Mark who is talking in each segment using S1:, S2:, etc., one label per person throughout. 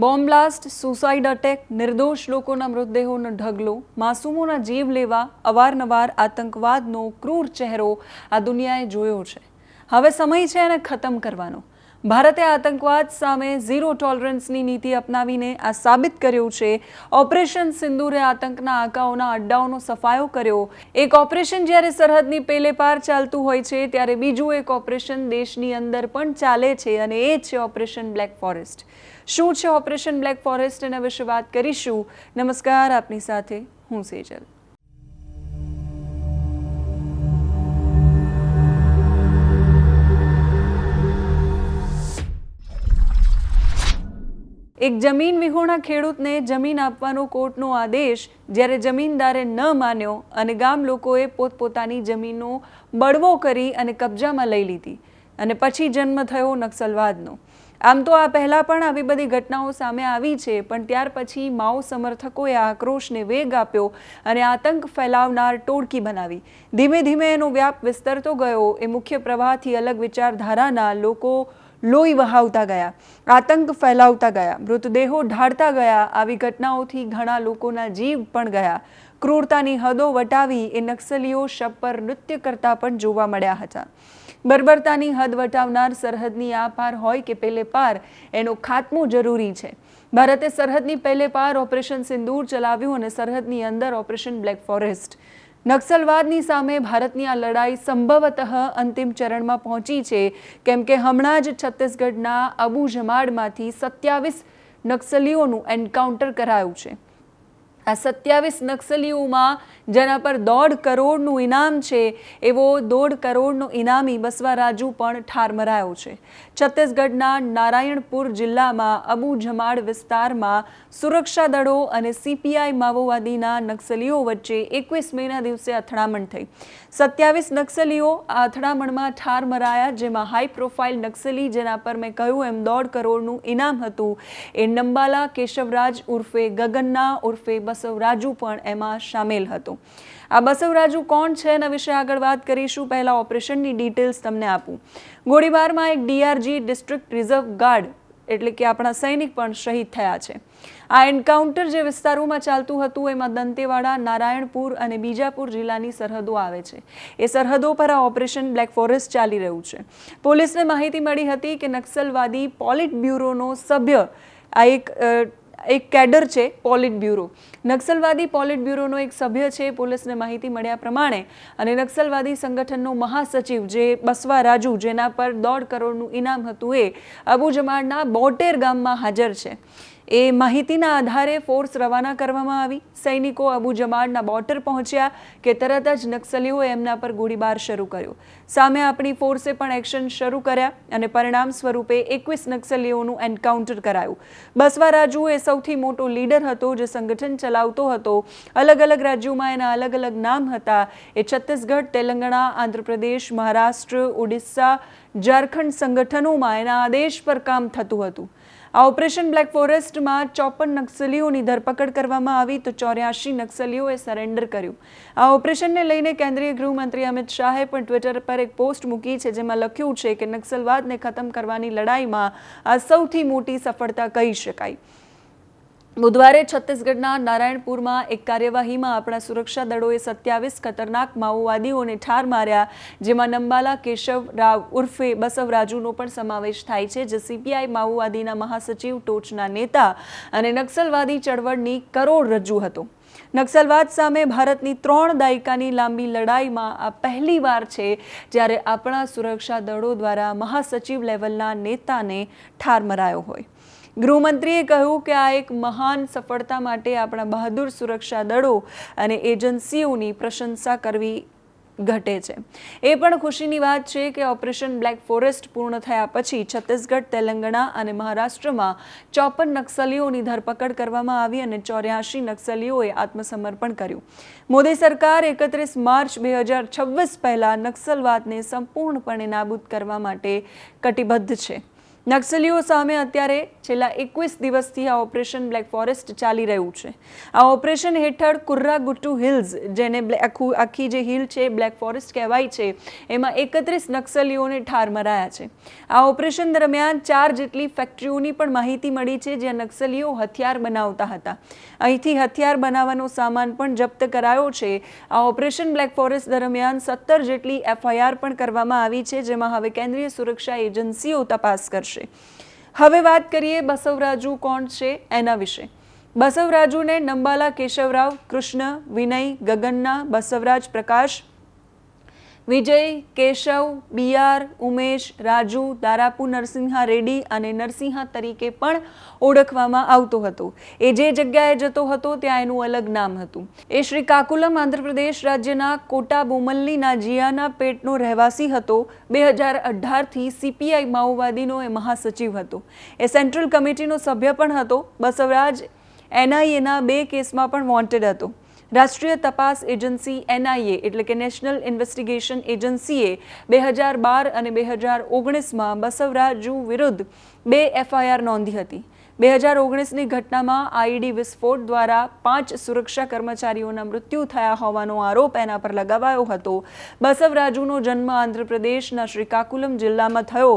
S1: Bomb blast, suicide attack, નિર્દોષ લોકોના મૃતદેહોનો ઢગલો, માસૂમોના જીવ લેવા, અવારનવાર આતંકવાદનો ક્રૂર ચહેરો આ દુનિયાએ જોયો છે. હવે સમય છે એને ખતમ કરવાનો. ભારતે આતંકવાદ સામે ઝીરો ટોલરન્સની નીતિ અપનાવીને આ સાબિત કર્યું છે. ઓપરેશન સિંદૂરે આતંકના આંકાઓના અડ્ડાઓનો સફાયો કર્યો. એક ઓપરેશન જ્યારે સરહદની પેલે પાર ચાલતું હોય છે, ત્યારે બીજું એક ઓપરેશન દેશની અંદર પણ ચાલે છે અને એ છે ઓપરેશન બ્લેક ફોરેસ્ટ. શું છે ઓપરેશન બ્લેક ફોરેસ્ટ? એના વિશે વાત કરીશું. નમસ્કાર, આપની સાથે હું સેજલ. એક જમીન વિહોણા ખેડૂતને જમીન આપવાનો કોર્ટનો આદેશ જ્યારે જમીનદારે ન માન્યો અને ગામ લોકોએ પોતપોતાની જમીનનો બળવો કરી અને કબજામાં લઈ લીધી અને પછી જન્મ થયો નક્સલવાદનો. આમ તો આ પહેલાં પણ આવી બધી ઘટનાઓ સામે આવી છે, પણ ત્યાર પછી માઓ સમર્થકોએ આક્રોશને વેગ આપ્યો અને આતંક ફેલાવનાર ટોળકી બનાવી. ધીમે ધીમે એનો વ્યાપ વિસ્તરતો ગયો. એ મુખ્ય પ્રવાહથી અલગ વિચારધારાના લોકો લોહી વહાવતા ગયા, આતંક ફેલાવતા ગયા, મૃતદેહો ઢાળતા ગયા, આવી ઘટનાઓથી ઘણા લોકોના જીવ પણ ગયા. ક્રૂરતાની હદો વટાવી એ નક્સલીઓ શબ પર નૃત્ય કરતા પણ જોવા મળ્યા હતા. બર્બરતાની હદ વટાવનાર સરહદની આ પાર હોય કે પેલે પાર, એનો ખાત્મો જરૂરી છે. ભારતે સરહદની પહેલે પાર ઓપરેશન સિંદૂર ચલાવ્યું અને સરહદની અંદર ઓપરેશન બ્લેક ફોરેસ્ટ નક્સલવાદની સામે ભારતની આ લડાઈ સંભવતઃ અંતિમ ચરણમાં પહોંચી છે. કેમ કે હમણાં જ છત્તીસગઢના અબુ જમાડમાંથી સત્યાવીસ નક્સલીઓનું એન્કાઉન્ટર કરાયું છે. આ સત્યાવીસ નક્સલીઓમાં જેના પર દોઢ કરોડનું ઇનામ છે, એવો દોઢ કરોડનો ઇનામી બસવા રાજુ પણ ઠાર મરાયો છે. છત્તીસગઢના નારાયણપુર જિલ્લામાં અબુ જમાડ વિસ્તારમાં સુરક્ષા દળો અને સીપીઆઈ માઓવાદીના નક્સલીઓ વચ્ચે એકવીસ મેના દિવસે અથડામણ થઈ. સત્યાવીસ નક્સલીઓ આ અથડામણમાં ઠાર મરાયા, જેમાં હાઈ પ્રોફાઇલ નક્સલી જેના પર મેં કહ્યું એમ દોઢ કરોડનું ઇનામ હતું. એ નંબાલા કેશવરાજ ઉર્ફે ગગનના ઉર્ફે બસવરાજુ પણ એમાં સામેલ હતો. આ બસવરાજુ કોણ છે એના વિશે આગળ વાત કરીશું. પહેલાં ઓપરેશનની ડિટેલ્સ તમને આપું. ગોળીબારમાં એક ડીઆરજી ડિસ્ટ્રિક્ટ રિઝર્વ ગાર્ડ એટલે કે આપણા સૈનિક પણ શહીદ થયા છે. આ એન્કાઉન્ટર જે વિસ્તારોમાં ચાલતું હતું, એમાં દંતેવાડા, નારાયણપુર અને બીજાપુર જિલ્લાની સરહદો આવે છે. એ સરહદો પર આ ઓપરેશન બ્લેક ફોરેસ્ટ ચાલી રહ્યું છે. પોલીસને માહિતી મળી હતી કે નક્સલવાદી પોલિટ બ્યુરોનો સભ્ય આ એક એક કેડર છે પોલિટ બ્યુરો નક્સલવાદી પોલિટ બ્યુરોનો એક સભ્ય છે, પોલીસને માહિતી મળ્યા પ્રમાણે અને નક્સલવાદી સંગઠનનો મહાસચિવ જે બસવા રાજુ, જેના પર દોઢ કરોડનું ઇનામ હતું એ, અબુ જમાડના બોટેર ગામમાં હાજર છે. એ માહિતીના આધારે ફોર્સ રવાના કરવામાં આવી. સૈનિકો અબુ જમાડના બોર્ડર પહોંચ્યા કે તરત જ નક્સલીઓએ એમના પર ગોળીબાર શરૂ કર્યો. સામે આપણી ફોર્સે પણ એક્શન શરૂ કર્યા અને પરિણામ સ્વરૂપે એકવીસ નક્સલીઓનું એન્કાઉન્ટર કરાયું. બસવા રાજુ એ સૌથી મોટો લીડર હતો જે સંગઠન ચલાવતો હતો. અલગ અલગ રાજ્યોમાં એના અલગ અલગ નામ હતા. એ છત્તીસગઢ, તેલંગાણા, આંધ્રપ્રદેશ, મહારાષ્ટ્ર, ઓડિશા, ઝારખંડ સંગઠનોમાં એના આદેશ પર કામ થતું હતું. આ ઓપરેશન બ્લેક ફોરેસ્ટમાં ચોપન નક્સલીઓની ધરપકડ કરવામાં આવી તો ચોર્યાસી નક્સલીઓએ સરેન્ડર કર્યું. આ ઓપરેશનને લઈને કેન્દ્રીય ગૃહમંત્રી અમિત શાહે પણ ટ્વિટર પર એક પોસ્ટ મૂકી છે જેમાં લખ્યું છે કે નક્સલવાદને ખતમ કરવાની લડાઈમાં આ સૌથી મોટી સફળતા કહી શકાય. બુધવારે છત્તીસગઢના નારાયણપુરમાં એક કાર્યવાહીમાં આપણા સુરક્ષા દળોએ સત્યાવીસ ખતરનાક માઓવાદીઓને ઠાર માર્યા, જેમાં નંબાલા કેશવ રાવ ઉર્ફે બસવરાજુનો પણ સમાવેશ થાય છે, જે સીપીઆઈ માઓવાદીના મહાસચિવ ટોચના નેતા અને નક્સલવાદી ચળવળની કરોડરજ્જુ હતો. નક્સલવાદ સામે ભારતની ત્રણ દાયકાની લાંબી લડાઈમાં આ પહેલી વાર છે જ્યારે આપણા સુરક્ષા દળો દ્વારા મહાસચિવ લેવલના નેતાને ઠાર મરાયો હોય. ગૃહમંત્રીએ કહ્યું કે આ એક મહાન સફળતા માટે આપણા બહાદુર સુરક્ષા દળો અને એજન્સીઓની પ્રશંસા કરવી ઘટે છે. એ પણ ખુશીની વાત છે કે ઓપરેશન બ્લેક ફોરેસ્ટ પૂર્ણ થયા પછી છત્તીસગઢ, તેલંગાણા અને મહારાષ્ટ્રમાં ચોપન નક્સલીઓની ધરપકડ કરવામાં આવી અને ચોર્યાસી નક્સલીઓએ આત્મસમર્પણ કર્યું. મોદી સરકાર એકત્રીસ માર્ચ બે હજાર છવ્વીસ પહેલાં નક્સલવાદને સંપૂર્ણપણે નાબૂદ કરવા માટે કટિબદ્ધ છે. નક્સલીઓ સામે અત્યારે છેલ્લા એકવીસ દિવસથી આ ઓપરેશન બ્લેક ફોરેસ્ટ ચાલી રહ્યું છે. આ ઓપરેશન હેઠળ કુર્રા ગુટ્ટુ હિલ્સ, જેને આખી જે હિલ છે બ્લેક ફોરેસ્ટ કહેવાય છે, એમાં એકત્રીસ નક્સલીઓને ઠાર મરાયા છે. આ ઓપરેશન દરમિયાન ચાર જેટલી ફેક્ટરીઓની પણ માહિતી મળી છે જ્યાં નક્સલીઓ હથિયાર બનાવતા હતા. અહીંથી હથિયાર બનાવવાનો સામાન પણ જપ્ત કરાયો છે. આ ઓપરેશન બ્લેક ફોરેસ્ટ દરમિયાન સત્તર જેટલી એફઆઈઆર પણ કરવામાં આવી છે, જેમાં હવે કેન્દ્રીય સુરક્ષા એજન્સીઓ તપાસ કરશે. હવે વાત કરીએ બસવરાજુ કોણ છે એના વિશે. બસવરાજુને નંબાલા કેશવરાવ, કૃષ્ણ, વિનય, ગગનના, બસવરાજ પ્રકાશ વિજય, કેશવ બીઆર ઉમેશ, રાજુ દારાપુ નરસિંહા રેડ્ડી અને નરસિંહા તરીકે પણ ઓળખવામાં આવતો હતો. એ જે જગ્યાએ જતો હતો ત્યાં એનું અલગ નામ હતું. એ શ્રી કાકુલમ, આંધ્રપ્રદેશ રાજ્યના કોટા બોમલ્લીના જિયાના પેટનો રહેવાસી હતો. બે હજાર અઢારથી સીપીઆઈ માઓવાદીનો એ મહાસચિવ હતો. એ સેન્ટ્રલ કમિટીનો સભ્ય પણ હતો. બસવરાજ એનઆઈએના બે કેસમાં પણ વોન્ટેડ હતો. રાષ્ટ્રીય તપાસ એજન્સી એનઆઈએ, એટલે કે નેશનલ ઇન્વેસ્ટિગેશન એજન્સીએ, બે હજાર બાર અને બે હજાર ઓગણીસમાં બસવરાજુ વિરુદ્ધ બે એફઆઈઆર નોંધી હતી. બે હજાર ઓગણીસની ઘટનામાં આઈડી વિસ્ફોટ દ્વારા પાંચ સુરક્ષા કર્મચારીઓના મૃત્યુ થયા હોવાનો આરોપ એના પર લગાવાયો હતો. બસવરાજુનો જન્મ આંધ્રપ્રદેશના શ્રીકાકુલમ જિલ્લામાં થયો.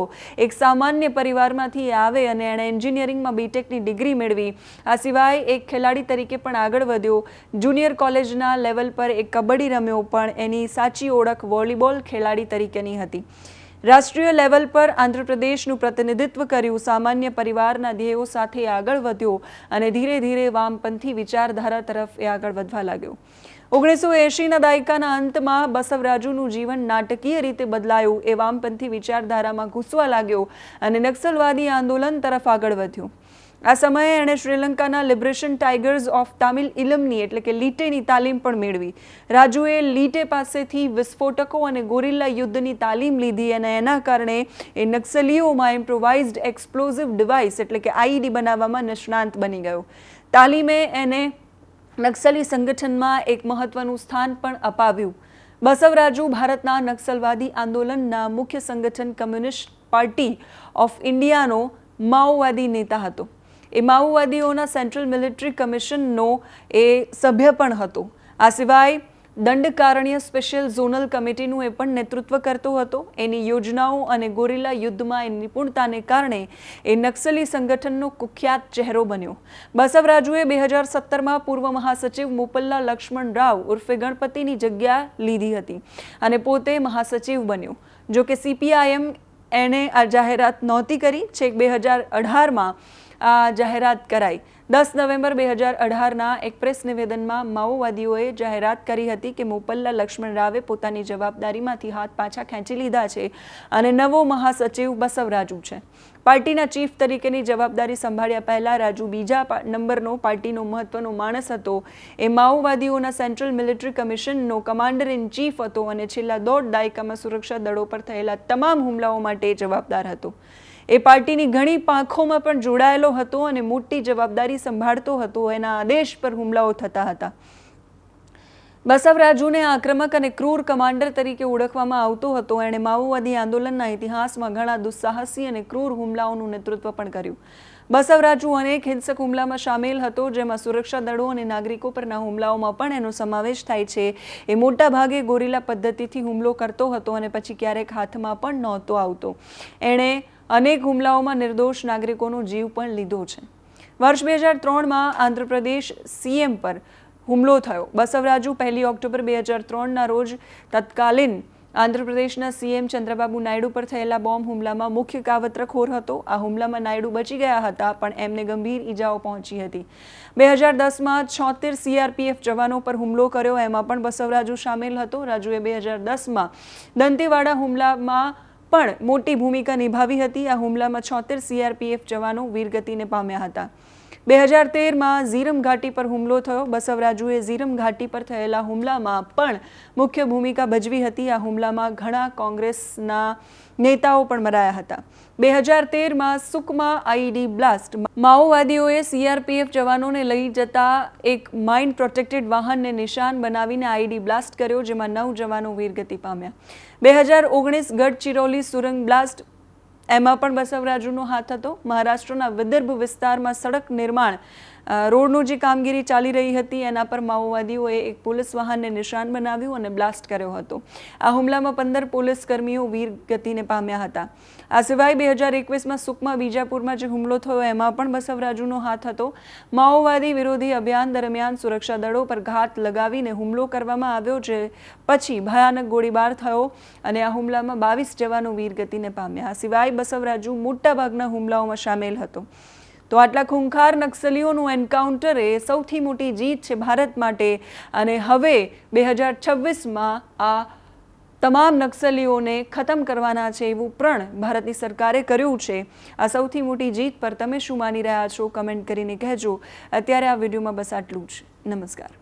S1: એક સામાન્ય પરિવારમાંથી આવે અને એણે એન્જિનિયરિંગમાં બીટેકની ડિગ્રી મેળવી. આ સિવાય એક ખેલાડી તરીકે પણ આગળ વધ્યો. જુનિયર કોલેજના લેવલ પર એક કબડ્ડી રમ્યો, પણ એની સાચી ઓળખ વોલીબોલ ખેલાડી તરીકેની હતી. રાષ્ટ્રીય લેવલ પર આંધ્રપ્રદેશનું પ્રતિનિધિત્વ કર્યું. સામાન્ય પરિવારના ધ્યેયો સાથે આગળ વધ્યો અને ધીરે ધીરે વામપંથી વિચારધારા તરફ એ આગળ વધવા લાગ્યો. ઓગણીસો એંશીના દાયકાના અંતમાં બસવરાજુનું જીવન નાટકીય રીતે બદલાયું. એ વામપંથી વિચારધારામાં ઘૂસવા લાગ્યો અને નક્સલવાદી આંદોલન તરફ આગળ વધ્યો. આ સમયે એણે શ્રીલંકાના લિબરેશન ટાઈગર્સ ઓફ તામિલ ઇલમની એટલે કે લીટેની તાલીમ પણ મેળવી. રાજુએ લીટે પાસેથી વિસ્ફોટકો અને ગોરિલ્લા યુદ્ધની તાલીમ લીધી અને એના કારણે એ નક્સલીઓમાં ઇમ્પ્રોવાઇઝડ એક્સપ્લોઝિવ ડિવાઇસ એટલે કે આઈડી બનાવવામાં નિષ્ણાંત બની ગયો. તાલીમે એને નક્સલી સંગઠનમાં એક મહત્વનું સ્થાન પણ અપાવ્યું. બસવરાજુ ભારતના નક્સલવાદી આંદોલનના મુખ્ય સંગઠન કમ્યુનિસ્ટ પાર્ટી ઓફ ઇન્ડિયાનો માઓવાદી નેતા હતો. એ માઓવાદીઓના સેન્ટ્રલ મિલિટરી કમિશનનો એ સભ્ય પણ હતો. આ સિવાય દંડકારણ્ય સ્પેશિયલ ઝોનલ કમિટીનું એ પણ નેતૃત્વ કરતો હતો. એની યોજનાઓ અને ગોરિલા યુદ્ધમાં એની નિપુણતાને કારણે એ નક્સલી સંગઠનનો કુખ્યાત ચહેરો બન્યો. બસવરાજુએ બે હજાર સત્તરમાં પૂર્વ મહાસચિવ મુપલ્લા લક્ષ્મણ રાવ ઉર્ફે ગણપતિની જગ્યા લીધી હતી અને પોતે મહાસચિવ બન્યો. જો કે સીપીઆઈએમ એણે આ જાહેરાત નહોતી કરી. છેક બે હજાર અઢારમાં જાહેરાત કરાઈ. દસ નવેમ્બર બે હજાર અઢારના એક પ્રેસ નિવેદનમાં માઓવાદીઓએ જાહેરાત કરી હતી કે મોપલ્લા લક્ષ્મણ રાવે પોતાની જવાબદારીમાંથી હાથ પાછા ખેંચી લીધા છે અને નવો મહાસચિવ બસવરાજુ છે. પાર્ટીના ચીફ તરીકેની જવાબદારી સંભાળ્યા પહેલા રાજુ બીજા નંબરનો પાર્ટીનો મહત્વનો માણસ હતો. એ માઓવાદીઓના સેન્ટ્રલ મિલિટરી કમિશનનો કમાન્ડર ઇન ચીફ હતો અને છેલ્લા દોઢ દાયકામાં સુરક્ષા દળો પર થયેલા તમામ હુમલાઓ માટે જવાબદાર હતો. એ પાર્ટીની ઘણી પાંખોમાં પણ જોડાયેલો હતો અને મોટી જવાબદારી સંભાળતો હતો. એના આદેશ પર હુમલાઓ થતા હતા. બસવરાજુને આક્રમક અને ક્રૂર કમાન્ડર તરીકે ઓળખવામાં આવતો હતો. એણે માઓવાદી આંદોલનના ઇતિહાસમાં ઘણા દુસ્સાહસી અને ક્રૂર હુમલાઓનું નેતૃત્વ પણ કર્યું. બસવરાજુ અનેક હિંસક હુમલામાં સામેલ હતો, જેમાં સુરક્ષા દળો અને નાગરિકો પરના હુમલાઓમાં પણ એનો સમાવેશ થાય છે. એ મોટા ભાગે ગોરીલા પદ્ધતિથી હુમલો કરતો હતો અને પછી ક્યારેક હાથમાં પણ નહોતો આવતો. એણે અનેક હુમલાઓમાં નિર્દોષ નાગરિકોનો જીવ પણ લીધો છે. વર્ષ બે હજાર ત્રણમાં આંધ્રપ્રદેશ સીએમ પર હુમલો થયો. બસવરાજુ પહેલી ઓક્ટોબર બે હજાર ત્રણના રોજ તત્કાલીન આંધ્રપ્રદેશના સીએમ ચંદ્રબાબુ નાયડુ પર થયેલા બોમ્બ હુમલામાં મુખ્ય કાવત્રખોર હતો. આ હુમલામાં નાયડુ બચી ગયા હતા, પણ એમને ગંભીર ઈજાઓ પહોંચી હતી. બે હજાર દસમાં છોતેર સીઆરપીએફ જવાનો પર હુમલો કર્યો. એમાં પણ બસવરાજુ સામેલ હતો. રાજુએ બે હજાર દસમાં દંતેવાડા હુમલામાં પણ મોટી ભૂમિકા નિભાવી હતી. આ હુમલામાં છોતેર સીઆરપીએફ જવાનો વીરગતિને પામ્યા હતા. બે હજાર તેરમાં ઝીરમ ઘાટી પર હુમલો થયો. બસવરાજુએ ઝીરમ ઘાટી પર થયેલા હુમલામાં પણ મુખ્ય ભૂમિકા ભજવી હતી. આ હુમલામાં ઘણા કોંગ્રેસના નેતાઓ પણ મરાયા હતા. બે હજાર તેરમાં સુકમા આઈડી બ્લાસ્ટ માઓવાદીઓએ સીઆરપીએફ જવાનોને લઈ જતા એક માઇન્ડ પ્રોટેક્ટેડ વાહનને નિશાન બનાવીને આઈડી બ્લાસ્ટ કર્યો, જેમાં નવ જવાનો વીરગતિ પામ્યા. બે હજાર ઓગણીસ ગઢચિરોલી સુરંગ બ્લાસ્ટ એમાં પણ બસવરાજુનો હાથ હતો. મહારાષ્ટ્રના વિદર્ભ વિસ્તારમાં સડક નિર્માણ રોડનું જે કામગીરી ચાલી રહી હતી, એના પર માઓવાદીઓએ એક પોલીસ વાહનને નિશાન બનાવ્યું અને બ્લાસ્ટ કર્યો હતો. આ હુમલામાં પંદર પોલીસ કર્મીઓ વીર ગતિને પામ્યા હતા. આ સિવાય બે હજાર એકવીસમાં સુકમા બીજાપુરમાં જે હુમલો થયો, એમાં પણ બસવરાજુનો હાથ હતો. માઓવાદી વિરોધી અભિયાન દરમિયાન સુરક્ષા દળો પર ઘાત લગાવીને હુમલો કરવામાં આવ્યો, જે પછી ભયાનક ગોળીબાર થયો અને આ હુમલામાં બાવીસ જવાનો વીરગતિને પામ્યા. આ સિવાય બસવરાજુ મોટાભાગના હુમલાઓમાં સામેલ હતો. તો આટલા ખૂંખાર નક્સલીઓનું એન્કાઉન્ટર એ સૌથી મોટી જીત છે ભારત માટે. અને હવે બે હજાર છવ્વીસમાં આ તમામ નક્સલીઓને ખતમ કરવાના છે એવું પ્રણ ભારતની સરકારે કર્યું છે. આ સૌથી મોટી જીત પર તમે શું માની રહ્યા છો? કમેન્ટ કરીને કહેજો. અત્યારે આ વિડીયોમાં બસ આટલું જ. નમસ્કાર.